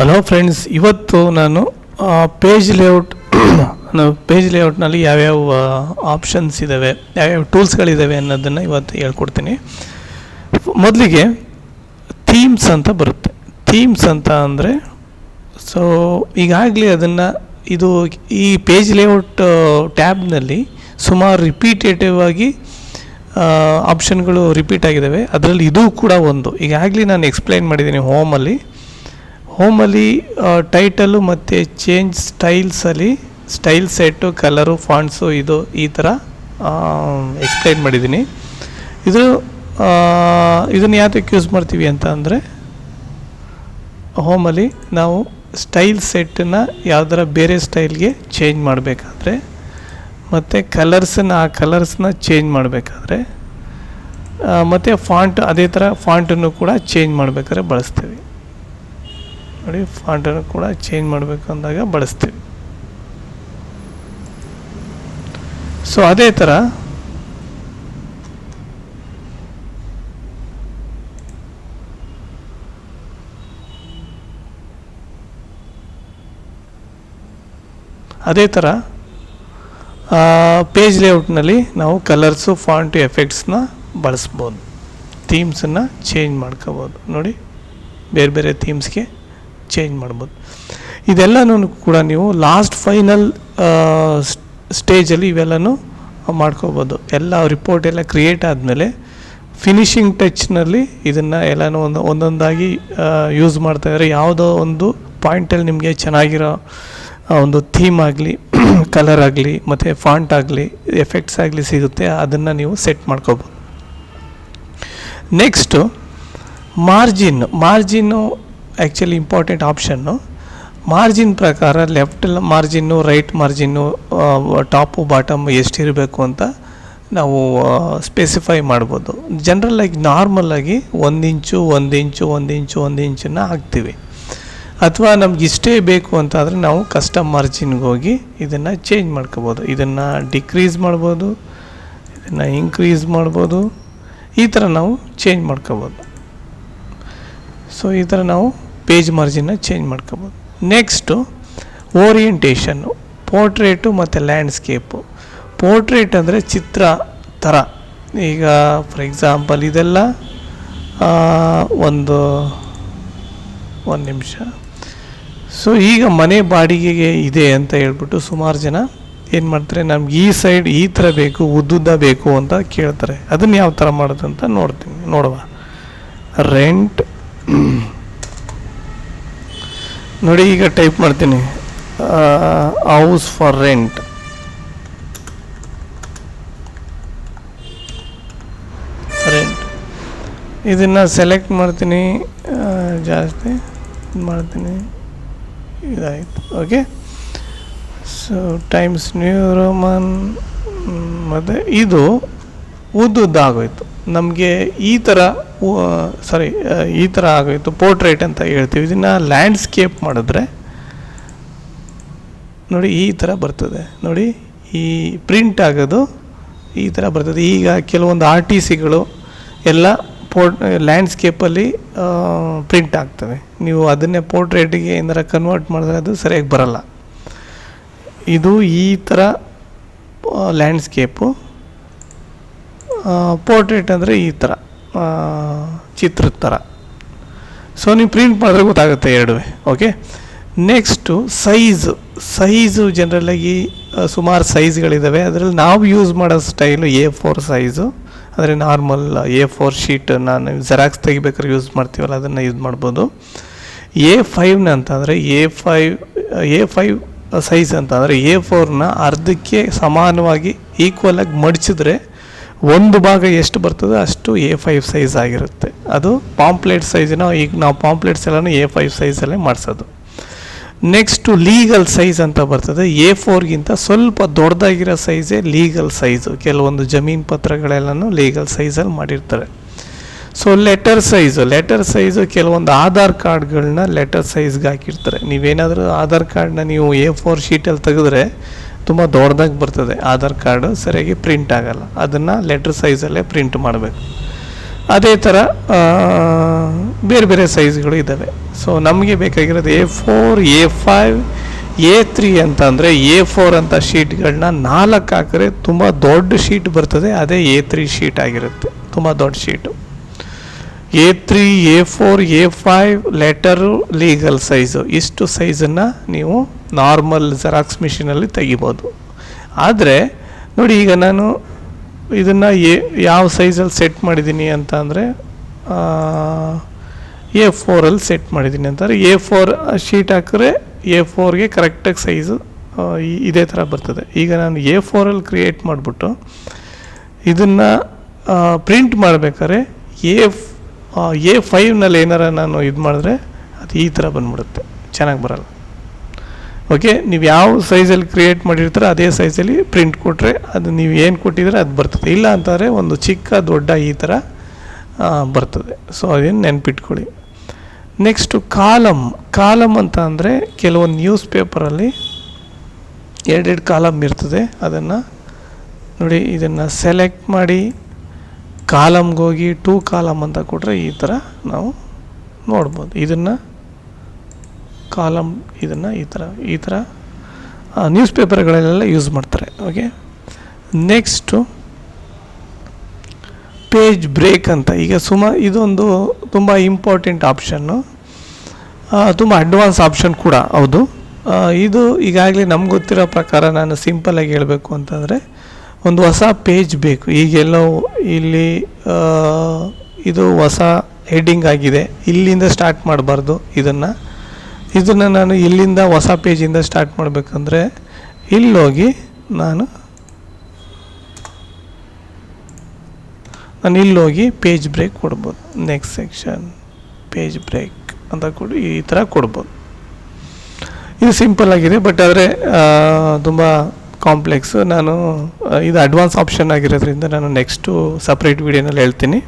Hello friends ಇವತ್ತು ನಾನು page layout page ಲೇಔಟ್ನಲ್ಲಿ ಯಾವ್ಯಾವ ಆಪ್ಷನ್ಸ್ ಇದ್ದಾವೆ ಯಾವ್ಯಾವ ಟೂಲ್ಸ್ಗಳಿದ್ದಾವೆ ಅನ್ನೋದನ್ನು ಇವತ್ತು ಹೇಳ್ಕೊಡ್ತೀನಿ. ಮೊದಲಿಗೆ ಥೀಮ್ಸ್ ಅಂತ ಬರುತ್ತೆ. ಥೀಮ್ಸ್ ಅಂತ ಅಂದರೆ ಸೊ ಈಗಾಗಲೇ ಅದನ್ನು, ಇದು ಈ ಪೇಜ್ ಲೇಔಟ್ ಟ್ಯಾಬ್ನಲ್ಲಿ ಸುಮಾರು ರಿಪೀಟೇಟಿವ್ ಆಗಿ ಆಪ್ಷನ್ಗಳು ರಿಪೀಟ್ ಆಗಿದ್ದಾವೆ ಅದರಲ್ಲಿ ಇದು ಕೂಡ ಒಂದು. ಈಗಾಗಲೇ ನಾನು ಎಕ್ಸ್ಪ್ಲೈನ್ ಮಾಡಿದ್ದೀನಿ ಹೋಮಲ್ಲಿ ಹೋಮಲ್ಲಿ ಟೈಟಲು ಮತ್ತು ಚೇಂಜ್ ಸ್ಟೈಲ್ಸಲ್ಲಿ ಸ್ಟೈಲ್ ಸೆಟ್ಟು ಕಲರು ಫಾಂಟ್ಸು ಇದು ಈ ಥರ ಎಕ್ಸ್ಪ್ಲೈನ್ ಮಾಡಿದ್ದೀನಿ. ಇದು ಇದನ್ನು ಯಾತಕ್ಕೆ ಯೂಸ್ ಮಾಡ್ತೀವಿ ಅಂತ ಅಂದರೆ ಹೋಮಲ್ಲಿ ನಾವು ಸ್ಟೈಲ್ ಸೆಟ್ಟನ್ನು ಯಾವ್ದಾರ ಬೇರೆ ಸ್ಟೈಲ್ಗೆ ಚೇಂಜ್ ಮಾಡಬೇಕಾದ್ರೆ, ಮತ್ತು ಕಲರ್ಸನ್ನ ಆ ಕಲರ್ಸನ್ನ ಚೇಂಜ್ ಮಾಡಬೇಕಾದ್ರೆ ಮತ್ತು ಫಾಂಟ್ ಅದೇ ಥರ ಫಾಂಟನ್ನು ಕೂಡ ಚೇಂಜ್ ಮಾಡಬೇಕಾದ್ರೆ ಬಳಸ್ತೀವಿ. ನೋಡಿ ಫಾಂಟನ್ನು ಕೂಡ ಚೇಂಜ್ ಮಾಡಬೇಕು ಅಂದಾಗ ಬಳಸ್ತೀವಿ. ಸೊ ಅದೇ ಥರ ಅದೇ ಥರ ಪೇಜ್ ಲೇಔಟ್ನಲ್ಲಿ ನಾವು ಕಲರ್ಸು ಫಾಂಟ್ ಎಫೆಕ್ಟ್ಸ್ನ ಬಳಸ್ಬೋದು. ಥೀಮ್ಸನ್ನು ಚೇಂಜ್ ಮಾಡ್ಕೋಬೋದು. ನೋಡಿ, ಬೇರೆ ಬೇರೆ ಥೀಮ್ಸ್ಗೆ ಚೇಂಜ್ ಮಾಡ್ಬೋದು. ಇದೆಲ್ಲನೂ ಕೂಡ ನೀವು ಲಾಸ್ಟ್ ಫೈನಲ್ ಸ್ಟೇಜಲ್ಲಿ ಇವೆಲ್ಲನೂ ಮಾಡ್ಕೋಬೋದು. ಎಲ್ಲ ರಿಪೋರ್ಟ್ ಎಲ್ಲ ಕ್ರಿಯೇಟ್ ಆದಮೇಲೆ ಫಿನಿಶಿಂಗ್ ಟಚ್ನಲ್ಲಿ ಇದನ್ನು ಎಲ್ಲನೂ ಒಂದು, ಒಂದೊಂದಾಗಿ ಯೂಸ್ ಮಾಡ್ತಾಯಿದ್ರೆ ಯಾವುದೋ ಒಂದು ಪಾಯಿಂಟಲ್ಲಿ ನಿಮಗೆ ಚೆನ್ನಾಗಿರೋ ಒಂದು ಥೀಮ್ ಆಗಲಿ ಕಲರ್ ಆಗಲಿ, ಮತ್ತು ಫಾಂಟ್ ಆಗಲಿ ಎಫೆಕ್ಟ್ಸ್ ಆಗಲಿ ಸಿಗುತ್ತೆ, ಅದನ್ನು ನೀವು ಸೆಟ್ ಮಾಡ್ಕೋಬೋದು. Next margin margin actually important option margin ಪ್ರಕಾರ left margin right margin top bottom ಎಷ್ಟಿರಬೇಕು ಅಂತ ನಾವು ಸ್ಪೆಸಿಫೈ ಮಾಡ್ಬೋದು. ಜನ್ರಲಾಗಿ ನಾರ್ಮಲಾಗಿ ಒಂದು ಇಂಚು ಒಂದು ಇಂಚು ಒಂದು ಇಂಚು, ಒಂದು ಇಂಚನ್ನ ಹಾಕ್ತೀವಿ. ಅಥವಾ ನಮ್ಗೆ ಇಷ್ಟೇ ಬೇಕು ಅಂತಾದರೆ ನಾವು ಕಸ್ಟಮ್ ಮಾರ್ಜಿನ್ಗೆ ಹೋಗಿ ಇದನ್ನು ಚೇಂಜ್ ಮಾಡ್ಕೋಬೋದು. ಇದನ್ನು ಡಿಕ್ರೀಸ್ ಮಾಡ್ಬೋದು, ಇದನ್ನು ಇನ್ಕ್ರೀಸ್ ಮಾಡ್ಬೋದು, ಈ ಥರ ನಾವು ಚೇಂಜ್ ಮಾಡ್ಕೋಬೋದು. ಸೊ ಈ ಥರ ನಾವು ಪೇಜ್ ಮರ್ಜಿನ ಚೇಂಜ್ ಮಾಡ್ಕೋಬೋದು. ನೆಕ್ಸ್ಟು ಓರಿಯೆಂಟೇಷನ್ನು ಪೋರ್ಟ್ರೇಟು ಮತ್ತು ಲ್ಯಾಂಡ್ಸ್ಕೇಪು ಪೋರ್ಟ್ರೇಟ್ ಅಂದರೆ ಚಿತ್ರ ಥರ ಈಗ ಫಾರ್ ಎಕ್ಸಾಂಪಲ್ ಇದೆಲ್ಲ ಒಂದು ಒಂದು ನಿಮಿಷ. ಸೊ ಈಗ ಮನೆ ಬಾಡಿಗೆಗೆ ಇದೆ ಅಂತ ಹೇಳ್ಬಿಟ್ಟು ಸುಮಾರು ಜನ ಏನು ಮಾಡ್ತಾರೆ, ನಮ್ಗೆ ಈ ಸೈಡ್ ಈ ಥರ ಬೇಕು, ಉದ್ದುದ್ದ ಬೇಕು ಅಂತ ಕೇಳ್ತಾರೆ. ಅದನ್ನು ಯಾವ ಥರ ಮಾಡೋದು ಅಂತ ನೋಡ್ತೀನಿ, ನೋಡುವ. ರೆಂಟ್ ನೋಡಿ, ಈಗ ಟೈಪ್ ಮಾಡ್ತೀನಿ. ಹೌಸ್ ಫಾರ್ ರೆಂಟ್ ರೆಂಟ್ ಇದನ್ನು ಸೆಲೆಕ್ಟ್ ಮಾಡ್ತೀನಿ. ಜಾಸ್ತಿ ಮಾಡ್ತೀನಿ. ಇದಾಯಿತು. Okay so Times New Roman ಮತ್ತು ಇದು ಉದ್ದುದ್ದ ಆಗೋಯ್ತು. ನಮಗೆ ಈ ಥರ ಸಾರಿ ಈ ಥರ ಆಗೋಯಿತು ಪೋರ್ಟ್ರೇಟ್ ಅಂತ ಹೇಳ್ತೀವಿ. ಇದನ್ನು ಲ್ಯಾಂಡ್ಸ್ಕೇಪ್ ಮಾಡಿದ್ರೆ ನೋಡಿ ಈ ಥರ ಬರ್ತದೆ. ನೋಡಿ ಈ ಪ್ರಿಂಟ್ ಆಗೋದು ಈ ಥರ ಬರ್ತದೆ. ಈಗ ಕೆಲವೊಂದು ಆರ್ ಟಿ ಸಿಗಳು ಎಲ್ಲ ಪೋರ್ಟ್ ಲ್ಯಾಂಡ್ಸ್ಕೇಪಲ್ಲಿ ಪ್ರಿಂಟ್ ಆಗ್ತವೆ. ನೀವು ಅದನ್ನೇ ಪೋರ್ಟ್ರೇಟಿಗೆ ಏನಾರ ಕನ್ವರ್ಟ್ ಮಾಡಿದ್ರೆ ಅದು ಸರಿಯಾಗಿ ಬರಲ್ಲ. ಇದು ಈ ಥರ ಲ್ಯಾಂಡ್ಸ್ಕೇಪು ಪೋರ್ಟ್ರೇಟ್ ಅಂದರೆ ಈ ಥರ ಚಿತ್ರದ ಥರ ಸೊ ನೀವು ಪ್ರಿಂಟ್ ಮಾಡಿದ್ರೆ ಗೊತ್ತಾಗುತ್ತೆ ಎರಡುವೆ ಓಕೆ ನೆಕ್ಸ್ಟು ಸೈಜು ಸೈಜು ಜನರಲಾಗಿ ಸುಮಾರು ಸೈಜ್ಗಳಿದ್ದಾವೆ ಅದರಲ್ಲಿ ನಾವು ಯೂಸ್ ಮಾಡೋ ಸ್ಟೈಲು ಎ ಫೋರ್ ಸೈಜು ಅಂದರೆ ನಾರ್ಮಲ್ ಎ ಫೋರ್ ಶೀಟ್ ನಾನು ಜೆರಾಕ್ಸ್ ತೆಗಿಬೇಕಾದ್ರೆ ಯೂಸ್ ಮಾಡ್ತೀವಲ್ಲ, ಅದನ್ನು ಯೂಸ್ ಮಾಡ್ಬೋದು. ಎ ಫೈವ್ನ ಅಂತಂದರೆ A five A five size ಅಂತಂದರೆ ಎ ಫೋರ್ನ ಅರ್ಧಕ್ಕೆ ಸಮಾನವಾಗಿ ಈಕ್ವಲಾಗಿ ಮಡಚಿದ್ರೆ ಒಂದು ಭಾಗ ಎಷ್ಟು ಬರ್ತದೆ ಅಷ್ಟು ಎ ಫೈವ್ ಸೈಜ್ ಆಗಿರುತ್ತೆ. ಅದು ಪಾಂಪ್ಲೆಟ್ ಸೈಜಿನ ಈಗ ನಾವು ಪಾಂಪ್ಲೆಟ್ಸ್ ಎಲ್ಲನೂ ಎ ಫೈವ್ ಸೈಜಲ್ಲೇ ಮಾಡಿಸೋದು. ನೆಕ್ಸ್ಟು ಲೀಗಲ್ ಸೈಜ್ ಅಂತ ಬರ್ತದೆ. ಎ ಫೋರ್ಗಿಂತ ಸ್ವಲ್ಪ ದೊಡ್ಡದಾಗಿರೋ ಸೈಜೇ ಲೀಗಲ್ ಸೈಜು ಕೆಲವೊಂದು ಜಮೀನು ಪತ್ರಗಳೆಲ್ಲನೂ ಲೀಗಲ್ ಸೈಜಲ್ಲಿ ಮಾಡಿರ್ತಾರೆ. So letter size letter size ಕೆಲವೊಂದು ಆಧಾರ್ ಕಾರ್ಡ್ಗಳನ್ನ ಲೆಟರ್ ಸೈಜ್ಗೆ ಹಾಕಿರ್ತಾರೆ. ನೀವೇನಾದರೂ ಆಧಾರ್ ಕಾರ್ಡನ್ನ ನೀವು ಎ ಫೋರ್ ಶೀಟಲ್ಲಿ ತೆಗೆದ್ರೆ ತುಂಬ ದೊಡ್ಡದಾಗಿ ಬರ್ತದೆ. ಆಧಾರ್ ಕಾರ್ಡು ಸರಿಯಾಗಿ ಪ್ರಿಂಟ್ ಆಗಲ್ಲ. ಅದನ್ನು ಲೆಟ್ರ್ ಸೈಜಲ್ಲೇ ಪ್ರಿಂಟ್ ಮಾಡಬೇಕು. ಅದೇ ಥರ ಬೇರೆ ಬೇರೆ ಸೈಜ್ಗಳು ಇದ್ದಾವೆ ಸೊ ನಮಗೆ ಬೇಕಾಗಿರೋದು A four A five A three ಅಂತ ಅಂದರೆ ಎ ಫೋರ್ ಅಂತ ಶೀಟ್ಗಳನ್ನ ನಾಲ್ಕು ಹಾಕಿದ್ರೆ ತುಂಬ ದೊಡ್ಡ ಶೀಟ್ ಬರ್ತದೆ. ಅದೇ ಎ ತ್ರೀ ಶೀಟ್ ಆಗಿರುತ್ತೆ. ತುಂಬ ದೊಡ್ಡ sheet A three A four A five letter legal size ಇಷ್ಟು ಸೈಜನ್ನು ನೀವು ನಾರ್ಮಲ್ ಜೆರಾಕ್ಸ್ ಮಿಷಿನಲ್ಲಿ ತೆಗಿಬೋದು. ಆದರೆ, ನೋಡಿ ಈಗ ನಾನು ಇದನ್ನು ಎ, ಯಾವ ಸೈಜಲ್ಲಿ ಸೆಟ್ ಮಾಡಿದ್ದೀನಿ ಅಂತ ಅಂದರೆ ಎ ಫೋರಲ್ಲಿ ಸೆಟ್ ಮಾಡಿದ್ದೀನಿ ಅಂತಂದರೆ ಎ ಫೋರ್ ಶೀಟ್ ಹಾಕಿದ್ರೆ ಎ ಫೋರ್ಗೆ ಕರೆಕ್ಟಾಗಿ ಸೈಜು ಇದೇ ಥರ ಬರ್ತದೆ. ಈಗ ನಾನು ಎ ಫೋರಲ್ಲಿ ಕ್ರಿಯೇಟ್ ಮಾಡಿಬಿಟ್ಟು ಇದನ್ನು ಪ್ರಿಂಟ್ ಮಾಡಬೇಕಾದ್ರೆ ಎ ಎ ಫೈವ್ನಲ್ಲಿ ಏನಾರ ನಾನು ಇದು ಮಾಡಿದ್ರೆ ಅದು ಈ ಥರ ಬಂದ್ಬಿಡುತ್ತೆ. ಚೆನ್ನಾಗಿ ಬರಲ್ಲ. ಓಕೆ ನೀವು ಯಾವ ಸೈಜಲ್ಲಿ ಕ್ರಿಯೇಟ್ ಮಾಡಿರ್ತೀರೋ ಅದೇ ಸೈಜಲ್ಲಿ ಪ್ರಿಂಟ್ ಕೊಟ್ಟರೆ ಅದು ನೀವು ಏನು ಕೊಟ್ಟಿದ್ರೆ ಅದು ಬರ್ತದೆ. ಇಲ್ಲ ಅಂತಂದರೆ ಒಂದು ಚಿಕ್ಕ, ದೊಡ್ಡ ಈ ಥರ ಬರ್ತದೆ. ಸೊ ಅದೇನು ನೆನ್ಪಿಟ್ಕೊಳ್ಳಿ. ನೆಕ್ಸ್ಟು ಕಾಲಮ್ ಕಾಲಮ್ ಅಂತ ಅಂದರೆ ಕೆಲವೊಂದು ನ್ಯೂಸ್ ಪೇಪರಲ್ಲಿ ಎರಡೆರಡು ಕಾಲಮ್ ಇರ್ತದೆ. ಅದನ್ನು ನೋಡಿ, ಇದನ್ನು ಸೆಲೆಕ್ಟ್ ಮಾಡಿ ಕಾಲಮ್ಗೆ ಹೋಗಿ ಟೂ ಕಾಲಮ್ ಅಂತ ಕೊಟ್ಟರೆ ಈ ಥರ ನಾವು ನೋಡ್ಬೋದು. ಇದನ್ನು ಕಾಲಮ್, ಇದನ್ನು ಈ ಥರ ಈ ಥರ ನ್ಯೂಸ್ ಪೇಪರ್ಗಳಲ್ಲೆಲ್ಲ ಯೂಸ್ ಮಾಡ್ತಾರೆ. ಓಕೆ ನೆಕ್ಸ್ಟು ಪೇಜ್ ಬ್ರೇಕ್ ಅಂತ. ಈಗ ಸುಮಾರು ಇದೊಂದು ತುಂಬ ಇಂಪಾರ್ಟೆಂಟ್ ಆಪ್ಷನ್ನು ತುಂಬ ಅಡ್ವಾನ್ಸ್ ಆಪ್ಷನ್ ಕೂಡ. ಹೌದು. ಇದು ಈಗಾಗಲೇ ನಮ್ಗೆ ಗೊತ್ತಿರೋ ಪ್ರಕಾರ ನಾನು ಸಿಂಪಲಾಗಿ ಹೇಳಬೇಕು ಅಂತಂದರೆ ಒಂದು ಹೊಸ ಪೇಜ್ ಬೇಕು. ಈಗೆಲ್ಲೋ ಇಲ್ಲಿ ಇದು ಹೊಸ ಹೆಡ್ಡಿಂಗ್ ಆಗಿದೆ. ಇಲ್ಲಿಂದ ಸ್ಟಾರ್ಟ್ ಮಾಡಬಾರ್ದು ಇದನ್ನು. ಇದನ್ನು ನಾನು ಇಲ್ಲಿಂದ ಹೊಸ ಪೇಜಿಂದ ಸ್ಟಾರ್ಟ್ ಮಾಡಬೇಕಂದ್ರೆ, ಇಲ್ಲೋಗಿ ನಾನು ನಾನು ಇಲ್ಲೋಗಿ ಪೇಜ್ ಬ್ರೇಕ್ ಕೊಡ್ಬೋದು. ನೆಕ್ಸ್ಟ್ ಸೆಕ್ಷನ್ ಪೇಜ್ ಬ್ರೇಕ್ ಅಂತ ಕೊಡಿ, ಈ ಥರ ಕೊಡ್ಬೋದು. ಇದು ಸಿಂಪಲ್ ಆಗಿದೆ ಬಟ್ ಆದರೆ ತುಂಬ ಕಾಂಪ್ಲೆಕ್ಸ್ ನಾನು ಇದು ಅಡ್ವಾನ್ಸ್ ಆಪ್ಷನ್ ಆಗಿರೋದ್ರಿಂದ ನಾನು ನೆಕ್ಸ್ಟು ಸಪ್ರೇಟ್ ವೀಡಿಯೋನಲ್ಲಿ ಹೇಳ್ತೀನಿ.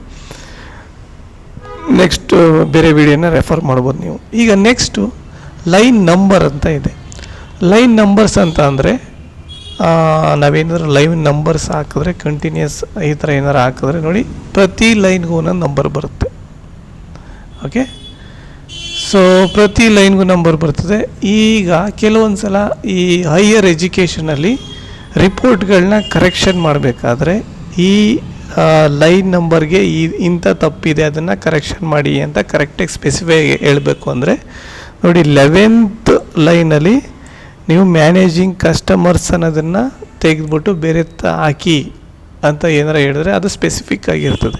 ನೆಕ್ಸ್ಟ್ ಬೇರೆ ವಿಡಿಯೋನ ರೆಫರ್ ಮಾಡ್ಬೋದು ನೀವು. ಈಗ ನೆಕ್ಸ್ಟು ಲೈನ್ ನಂಬರ್ ಅಂತ ಇದೆ. ಲೈನ್ ನಂಬರ್ಸ್ ಅಂತ ಅಂದರೆ ನಾವೇನಾದ್ರೂ ಲೈನ್ ನಂಬರ್ಸ್ ಹಾಕಿದ್ರೆ ಕಂಟಿನ್ಯೂಸ್ ಈ ಥರ ಏನಾರು ಹಾಕಿದ್ರೆ ನೋಡಿ, ಪ್ರತಿ ಲೈನ್ಗೂ ಒಂದೊಂದು ನಂಬರ್ ಬರುತ್ತೆ. ಓಕೆ ಸೊ ಪ್ರತಿ ಲೈನ್ಗೂ ನಂಬರ್ ಬರ್ತದೆ. ಈಗ ಕೆಲವೊಂದು ಸಲ ಈ ಹೈಯರ್ ಎಜುಕೇಷನಲ್ಲಿ ರಿಪೋರ್ಟ್ಗಳನ್ನ ಕರೆಕ್ಷನ್ ಮಾಡಬೇಕಾದ್ರೆ ಈ ಲೈನ್ ನಂಬರ್ಗೆ ಈ, ಇಂಥ ತಪ್ಪಿದೆ, ಅದನ್ನು ಕರೆಕ್ಷನ್ ಮಾಡಿ ಅಂತ ಕರೆಕ್ಟಾಗಿ ಸ್ಪೆಸಿಫೈ ಹೇಳಬೇಕು ಅಂದರೆ, ನೋಡಿ ಲೆವೆಂತ್ ಲೈನಲ್ಲಿ ನೀವು ಮ್ಯಾನೇಜಿಂಗ್ ಕಸ್ಟಮರ್ಸ್ ಅನ್ನೋದನ್ನು ತೆಗೆದ್ಬಿಟ್ಟು ಬೇರೆ ಹಾಕಿ ಅಂತ ಏನಾರ ಹೇಳಿದ್ರೆ ಅದು ಸ್ಪೆಸಿಫಿಕ್ ಆಗಿರ್ತದೆ.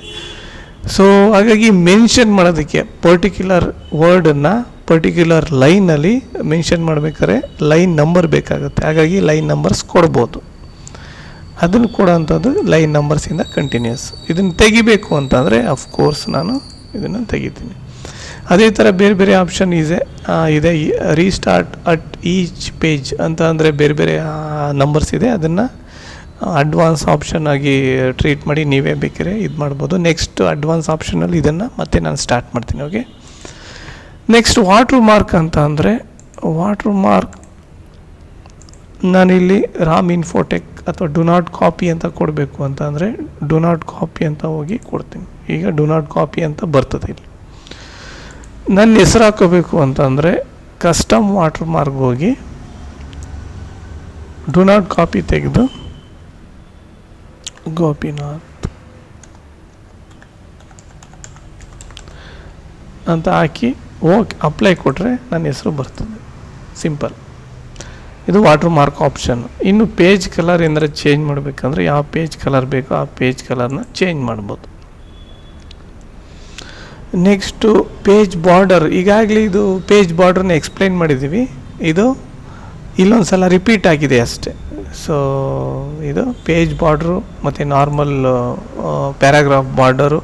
ಸೊ ಹಾಗಾಗಿ ಮೆನ್ಷನ್ ಮಾಡೋದಕ್ಕೆ ಪರ್ಟಿಕ್ಯುಲರ್ ವರ್ಡನ್ನು ಪರ್ಟಿಕ್ಯುಲರ್ ಲೈನಲ್ಲಿ ಮೆನ್ಷನ್ ಮಾಡಬೇಕಾದ್ರೆ ಲೈನ್ ನಂಬರ್ ಬೇಕಾಗುತ್ತೆ. ಹಾಗಾಗಿ ಲೈನ್ ನಂಬರ್ಸ್ ಕೊಡ್ಬೋದು. ಅದನ್ನು ಕೊಡೋಂಥದ್ದು ಲೈನ್ ನಂಬರ್ಸಿಂದ ಕಂಟಿನ್ಯೂಸ್ ಇದನ್ನು ತೆಗಿಬೇಕು ಅಂತಂದರೆ ಅಫ್ಕೋರ್ಸ್ ನಾನು ಇದನ್ನು ತೆಗಿತೀನಿ. ಅದೇ ಥರ ಬೇರೆ ಬೇರೆ ಆಪ್ಷನ್ ಇದೆ. ಇದೆ ರೀಸ್ಟಾರ್ಟ್ ಅಟ್ ಈಚ್ ಪೇಜ್ ಅಂತ ಅಂದರೆ ಬೇರೆ ಬೇರೆ ನಂಬರ್ಸ್ ಇದೆ. ಅದನ್ನು ಅಡ್ವಾನ್ಸ್ ಆಪ್ಷನ್ ಆಗಿ ಟ್ರೀಟ್ ಮಾಡಿ ನೀವೇ ಬೇಕಿದ್ರೆ ಇದು ಮಾಡ್ಬೋದು. ನೆಕ್ಸ್ಟ್ ಅಡ್ವಾನ್ಸ್ ಆಪ್ಷನಲ್ಲಿ ಇದನ್ನು ಮತ್ತೆ ನಾನು ಸ್ಟಾರ್ಟ್ ಮಾಡ್ತೀನಿ ಓಕೆ ನೆಕ್ಸ್ಟ್ ವಾಟ್ರ್ ಮಾರ್ಕ್ ಅಂತ ಅಂದರೆ ವಾಟ್ರ್ ಮಾರ್ಕ್ ನಾನಿಲ್ಲಿ ರಾಮ್ ಇನ್ಫೋಟೆಕ್ ಅಥವಾ ಡು ನಾಟ್ ಕಾಪಿ ಅಂತ ಕೊಡಬೇಕು ಅಂತ ಅಂದರೆ ಡು ನಾಟ್ ಕಾಪಿ ಅಂತ ಹೋಗಿ ಕೊಡ್ತೀನಿ. ಈಗ ಡು ನಾಟ್ ಕಾಪಿ ಅಂತ ಬರ್ತದೆ ಇಲ್ಲಿ. ನನ್ನ ಹೆಸರು ಹಾಕೋಬೇಕು ಅಂತಂದರೆ ಕಸ್ಟಮ್ ವಾಟ್ರ್ ಮಾರ್ಕ್ ಹೋಗಿ ಡು ನಾಟ್ ಕಾಪಿ ತೆಗೆದು ಗೋಪಿನಾಥ್ ಅಂತ ಹಾಕಿ ಓಕೆ ಅಪ್ಲೈ ಕೊಟ್ಟರೆ ನನ್ನ ಹೆಸರು ಬರ್ತದೆ. ಸಿಂಪಲ್ ಇದು ವಾಟರ್ ಮಾರ್ಕ್ ಆಪ್ಷನ್ ಇನ್ನು ಪೇಜ್ ಕಲರ್ ಏನಾರ ಚೇಂಜ್ ಮಾಡಬೇಕಂದ್ರೆ ಯಾವ ಪೇಜ್ ಕಲರ್ ಬೇಕೋ ಆ ಪೇಜ್ ಕಲರ್ನ ಚೇಂಜ್ ಮಾಡ್ಬೋದು. ನೆಕ್ಸ್ಟು ಪೇಜ್ ಬಾರ್ಡರ್ ಈಗಾಗಲೇ ಇದು ಪೇಜ್ ಬಾರ್ಡರ್ನ ಎಕ್ಸ್ಪ್ಲೈನ್ ಮಾಡಿದ್ದೀವಿ. ಇದು ಇಲ್ಲೊಂದು ಸಲ ರಿಪೀಟ್ ಆಗಿದೆ ಅಷ್ಟೆ. ಸೊ ಇದು ಪೇಜ್ ಬಾರ್ಡ್ರು ಮತ್ತು ನಾರ್ಮಲ್ ಪ್ಯಾರಾಗ್ರಾಫ್ ಬಾರ್ಡರು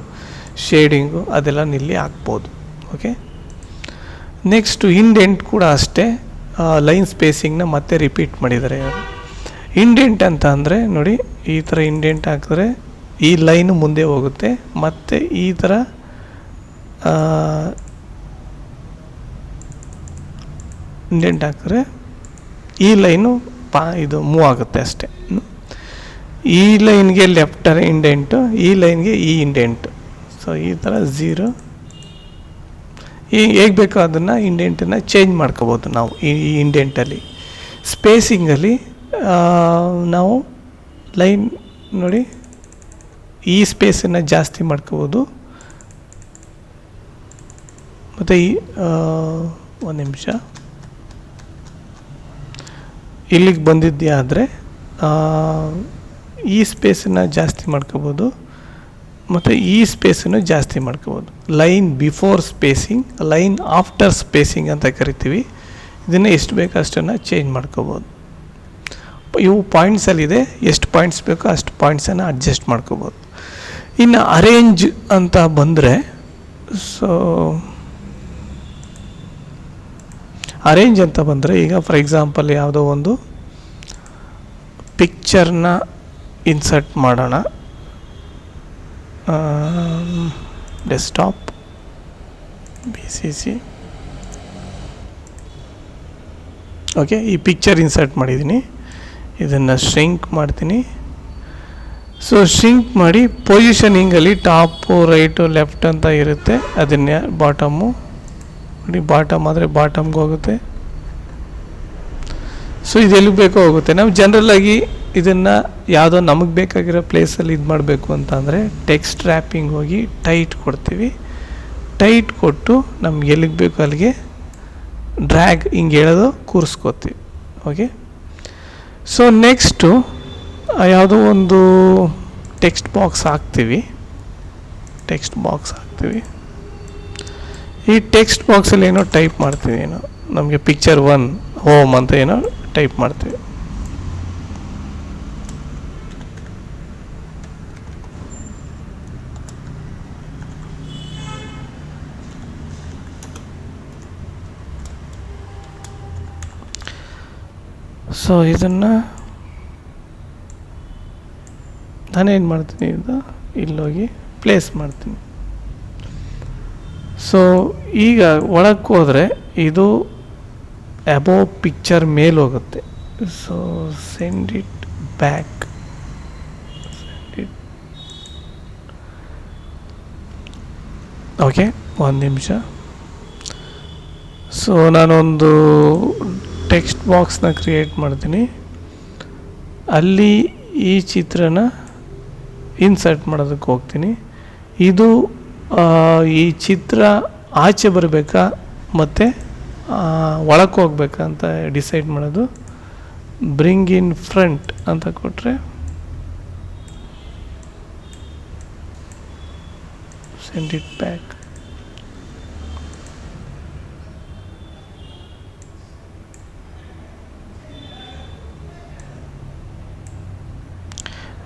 ಶೇಡಿಂಗು ಅದೆಲ್ಲ ನಿಲ್ಲಿ ಹಾಕ್ಬೋದು. ಓಕೆ ನೆಕ್ಸ್ಟು ಇಂಡೆಂಟ್ ಕೂಡ ಅಷ್ಟೇ ಲೈನ್ ಸ್ಪೇಸಿಂಗ್ನ ಮತ್ತೆ ರಿಪೀಟ್ ಮಾಡಿದ್ದಾರೆ ಯಾರು ಇಂಡೆಂಟ್ ಅಂತ ಅಂದರೆ, ನೋಡಿ, ಈ ಥರ ಇಂಡೆಂಟ್ ಹಾಕಿದ್ರೆ ಈ ಲೈನು ಮುಂದೆ ಹೋಗುತ್ತೆ, ಮತ್ತು ಈ ಥರ ಇಂಡೆಂಟ್ ಹಾಕಿದ್ರೆ ಈ ಲೈನು ಪಾ ಇದು ಮೂವ್ ಆಗುತ್ತೆ ಅಷ್ಟೇ. ಈ ಲೈನ್ಗೆ ಲೆಫ್ಟ್ ಇಂಡೆಂಟು, ಈ ಲೈನ್ಗೆ ಈ ಇಂಡೆಂಟು. ಸೊ ಈ ಥರ ಝೀರೋ. ಈ ಹೇಗೆ ಬೇಕೋ ಅದನ್ನು ಇಂಡೆಂಟನ್ನು ಚೇಂಜ್ ಮಾಡ್ಕೋಬೋದು ನಾವು ಈ ಇಂಡೆಂಟಲ್ಲಿ. ಸ್ಪೇಸಿಂಗಲ್ಲಿ ನಾವು ಲೈನ್ ನೋಡಿ, ಈ ಸ್ಪೇಸನ್ನು ಜಾಸ್ತಿ ಮಾಡ್ಕೋಬೋದು. ಮತ್ತು ಈ ಒಂದು ನಿಮಿಷ. ಇಲ್ಲಿಗೆ ಬಂದಿದ್ಯಾ ಆದರೆ ಈ ಸ್ಪೇಸನ್ನು ಜಾಸ್ತಿ ಮಾಡ್ಕೋಬೋದು, ಮತ್ತು ಈ ಸ್ಪೇಸನ್ನು ಜಾಸ್ತಿ ಮಾಡ್ಕೋಬೋದು. Line before spacing line after spacing ಅಂತ ಕರಿತೀವಿ. ಇದನ್ನು ಎಷ್ಟು ಬೇಕೋ ಅಷ್ಟನ್ನು ಚೇಂಜ್ ಮಾಡ್ಕೋಬೋದು. ಇವು ಪಾಯಿಂಟ್ಸಲ್ಲಿದೆ ಎಷ್ಟು ಪಾಯಿಂಟ್ಸ್ ಬೇಕೋ ಅಷ್ಟು ಪಾಯಿಂಟ್ಸನ್ನು ಅಡ್ಜಸ್ಟ್ ಮಾಡ್ಕೋಬೋದು. ಇನ್ನು ಅರೇಂಜ್ ಅಂತ ಬಂದರೆ ಸೊ ಅರೇಂಜ್ ಅಂತ ಬಂದರೆ ಈಗ ಫಾರ್ ಎಕ್ಸಾಂಪಲ್ ಯಾವುದೋ ಒಂದು ಪಿಕ್ಚರ್ನ ಇನ್ಸರ್ಟ್ ಮಾಡೋಣ. Desktop B C C okay ಈ ಪಿಕ್ಚರ್ ಇನ್ಸರ್ಟ್ ಮಾಡಿದ್ದೀನಿ. ಇದನ್ನು ಶ್ರಿಂಕ್ ಮಾಡ್ತೀನಿ. ಸೊ ಶ್ರಿಂಕ್ ಮಾಡಿ ಪೊಸಿಷನಿಂಗಲ್ಲಿ ಟಾಪು ರೈಟು ಲೆಫ್ಟ್ ಅಂತ ಇರುತ್ತೆ. ಅದನ್ನೇ ಬಾಟಮು ನೋಡಿ, ಬಾಟಮ್ ಆದರೆ ಬಾಟಮ್ಗೆ ಹೋಗುತ್ತೆ. ಸೊ ಇದು ಎಲ್ಲಿಗೆ ಬೇಕೋ ಹೋಗುತ್ತೆ. ನಾವು ಜನರಲಾಗಿ ಇದನ್ನು ಯಾವುದೋ ನಮಗೆ ಬೇಕಾಗಿರೋ ಪ್ಲೇಸಲ್ಲಿ ಇದು ಮಾಡಬೇಕು ಅಂತ ಅಂದರೆ ಟೆಕ್ಸ್ಟ್ ರ್ಯಾಪಿಂಗ್ ಹೋಗಿ ಟೈಟ್ ಕೊಡ್ತೀವಿ. ಟೈಟ್ ಕೊಟ್ಟು ನಮ್ಗೆ ಎಲ್ಲಿಗೆ ಬೇಕೋ ಅಲ್ಲಿಗೆ ಡ್ರ್ಯಾಗ್ ಹಿಂಗೆ ಹೇಳೋದು ಕೂರಿಸ್ಕೋತೀವಿ. ಓಕೆ ಸೊ ನೆಕ್ಸ್ಟು ಯಾವುದೋ ಒಂದು ಟೆಕ್ಸ್ಟ್ ಬಾಕ್ಸ್ ಹಾಕ್ತೀವಿ. ಟೆಕ್ಸ್ಟ್ ಬಾಕ್ಸ್ ಹಾಕ್ತೀವಿ. ಈ ಟೆಕ್ಸ್ಟ್ ಬಾಕ್ಸಲ್ಲಿ ಏನೋ ಟೈಪ್ ಮಾಡ್ತೀವಿ ಏನೋ. ನಮಗೆ ಪಿಕ್ಚರ್ ಒನ್ ಹೋಮ್ ಅಂತ ಏನೋ ಟೈಪ್ ಮಾಡ್ತೀವಿ. ಸೊ ಇದನ್ನು ನಾನೇನು ಮಾಡ್ತೀನಿ ಇದು ಇಲ್ಲೋಗಿ ಪ್ಲೇಸ್ ಮಾಡ್ತೀನಿ. ಸೊ ಈಗ ಒಳಕ್ಕೆ ಹೋದರೆ ಇದು ಅಬೋ ಪಿಕ್ಚರ್ ಮೇಲೆ ಹೋಗುತ್ತೆ. So send it back okay ಒಂದು ನಿಮಿಷ. ಸೊ ನಾನೊಂದು ಟೆಕ್ಸ್ಟ್ ಬಾಕ್ಸ್ನ ಕ್ರಿಯೇಟ್ ಮಾಡ್ತೀನಿ. ಅಲ್ಲಿ ಈ ಚಿತ್ರನ ಇನ್ಸರ್ಟ್ ಮಾಡೋದಕ್ಕೆ ಹೋಗ್ತೀನಿ. ಇದು ಈ ಚಿತ್ರ ಆಚೆ ಬರಬೇಕಾ ಮತ್ತು ಒಳಕ್ಕೆ ಹೋಗ್ಬೇಕಾ ಅಂತ ಡಿಸೈಡ್ ಮಾಡೋದು. ಬ್ರಿಂಗ್ ಇನ್ ಫ್ರಂಟ್ ಅಂತ ಕೊಟ್ಟರೆ ಸೆಂಡ್ ಇಟ್ ಬ್ಯಾಕ್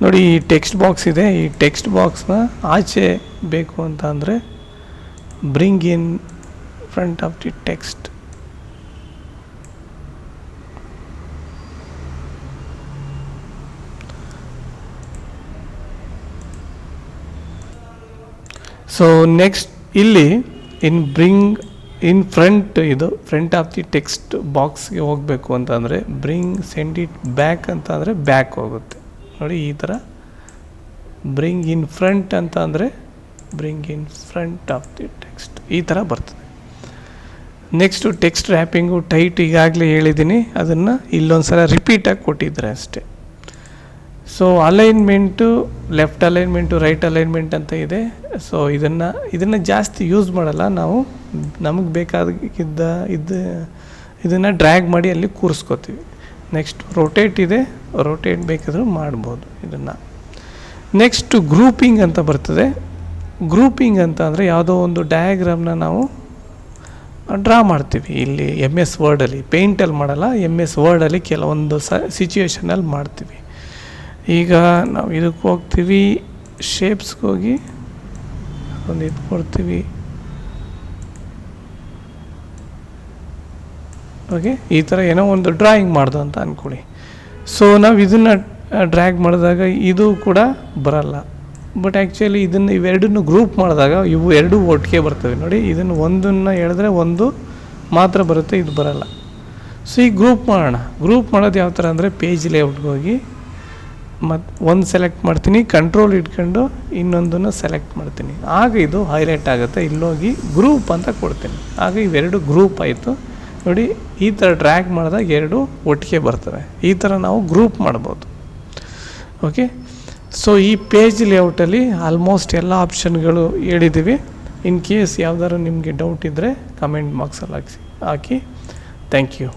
ನೋಡಿ, ಈ ಟೆಕ್ಸ್ಟ್ ಬಾಕ್ಸ್ ಇದೆ. ಈ ಟೆಕ್ಸ್ಟ್ ಬಾಕ್ಸ್ನ ಆಚೆ ಬೇಕು ಅಂತ ಅಂದರೆ bring in front of the text so next ಇಲ್ಲಿ ಇನ್ ಬ್ರಿಂಗ್ ಇನ್ ಫ್ರಂಟ್ ಇದು ಫ್ರಂಟ್ ಆಫ್ ದಿ ಟೆಕ್ಸ್ಟ್ ಬಾಕ್ಸ್ಗೆ ಹೋಗಬೇಕು ಅಂತಂದರೆ ಬ್ರಿಂಗ್ ಸೆಂಡ್ ಇಟ್ ಬ್ಯಾಕ್ ಅಂತ ಅಂದರೆ ಬ್ಯಾಕ್ ಹೋಗುತ್ತೆ. ನೋಡಿ ಈ ಥರ. ಬ್ರಿಂಗ್ ಇನ್ ಫ್ರಂಟ್ ಅಂತ ಅಂದರೆ bring in front of the text ಈ ಥರ ಬರ್ತದೆ. ನೆಕ್ಸ್ಟು ಟೆಕ್ಸ್ಟ್ ರ್ಯಾಪಿಂಗು ಟೈಟ್ ಈಗಾಗಲೇ ಹೇಳಿದ್ದೀನಿ. ಅದನ್ನು ಇಲ್ಲೊಂದು ಸಲ ರಿಪೀಟಾಗಿ ಕೊಟ್ಟಿದ್ದಾರೆ ಅಷ್ಟೇ. So alignment left alignment right alignment ಅಂತ ಇದೆ. ಸೊ ಇದನ್ನು ಇದನ್ನು ಜಾಸ್ತಿ ಯೂಸ್ ಮಾಡಲ್ಲ. ನಾವು ನಮಗೆ ಬೇಕಾಗಿದ್ದ ಇದು, ಇದನ್ನು ಡ್ರ್ಯಾಗ್ ಮಾಡಿ ಅಲ್ಲಿ ಕೂರಿಸ್ಕೋತೀವಿ. ನೆಕ್ಸ್ಟ್ ರೊಟೇಟ್ ಇದೆ. ರೊಟೇಟ್ ಬೇಕಾದರೂ ಮಾಡ್ಬೋದು ಇದನ್ನು. ನೆಕ್ಸ್ಟ್ ಗ್ರೂಪಿಂಗ್ ಅಂತ ಬರ್ತದೆ. ಗ್ರೂಪಿಂಗ್ ಅಂತ ಅಂದರೆ ಯಾವುದೋ ಒಂದು ಡಯಾಗ್ರಾಮ್ನ ನಾವು ಡ್ರಾ ಮಾಡ್ತೀವಿ. ಇಲ್ಲಿ ಎಂ ಎಸ್ ವರ್ಡಲ್ಲಿ ಪೇಂಟಲ್ಲಿ ಮಾಡಲ್ಲ ಎಂ ಎಸ್ ವರ್ಡಲ್ಲಿ ಕೆಲವೊಂದು ಸ ಸಿಚುವೇಷನಲ್ಲಿ ಮಾಡ್ತೀವಿ. ಈಗ ನಾವು ಇದಕ್ಕೆ ಹೋಗ್ತೀವಿ ಶೇಪ್ಸ್ಗೆ ಹೋಗಿ ಒಂದು ಇದು ಕೊಡ್ತೀವಿ. ಓಕೆ ಈ ಥರ ಏನೋ ಒಂದು ಡ್ರಾಯಿಂಗ್ ಮಾಡ್ದು ಅಂತ ಅಂದ್ಕೊಳ್ಳಿ ಸೊ ನಾವು ಇದನ್ನು ಡ್ರ್ಯಾಗ್ ಮಾಡಿದಾಗ ಇದು ಕೂಡ ಬರಲ್ಲ. ಬಟ್ ಆ್ಯಕ್ಚುಲಿ ಇದನ್ನು ಇವೆರಡನ್ನು ಗ್ರೂಪ್ ಮಾಡಿದಾಗ ಇವು ಎರಡು ಒಟ್ಟಿಗೆ ಬರ್ತವೆ. ನೋಡಿ, ಇದನ್ನು ಒಂದನ್ನು ಹೇಳಿದ್ರೆ ಒಂದು ಮಾತ್ರ ಬರುತ್ತೆ, ಇದು ಬರಲ್ಲ. ಸೊ ಈಗ ಗ್ರೂಪ್ ಮಾಡೋಣ. ಗ್ರೂಪ್ ಮಾಡೋದು ಯಾವ ಥರ ಅಂದರೆ ಪೇಜ್ ಲೇಔಟ್ಗೆ ಹೋಗಿ ಮತ್ತು ಒಂದು ಸೆಲೆಕ್ಟ್ ಮಾಡ್ತೀನಿ ಕಂಟ್ರೋಲ್ ಇಟ್ಕೊಂಡು ಇನ್ನೊಂದನ್ನು ಸೆಲೆಕ್ಟ್ ಮಾಡ್ತೀನಿ. ಆಗ ಇದು ಹೈಲೈಟ್ ಆಗುತ್ತೆ. ಇಲ್ಲೋಗಿ ಗ್ರೂಪ್ ಅಂತ ಕೊಡ್ತೀನಿ. ಆಗ ಇವೆರಡು ಗ್ರೂಪ್ ಆಯಿತು. ನೋಡಿ, ಈ ಥರ ಟ್ರ್ಯಾಕ್ ಮಾಡಿದಾಗ ಎರಡು ಒಟ್ಟಿಗೆ ಬರ್ತವೆ. ಈ ಥರ ನಾವು ಗ್ರೂಪ್ ಮಾಡ್ಬೋದು. ಓಕೆ ಸೊ ಈ ಪೇಜ್ ಲೇಔಟಲ್ಲಿ ಆಲ್ಮೋಸ್ಟ್ ಎಲ್ಲ ಆಪ್ಷನ್ಗಳು ಹೇಳಿದ್ದೀವಿ ಇನ್ ಕೇಸ್ ಯಾವ್ದಾದ್ರು ನಿಮಗೆ ಡೌಟ್ ಇದ್ದರೆ ಕಮೆಂಟ್ ಬಾಕ್ಸಲ್ಲಿ ಹಾಕಿ ಹಾಕಿ. Thank you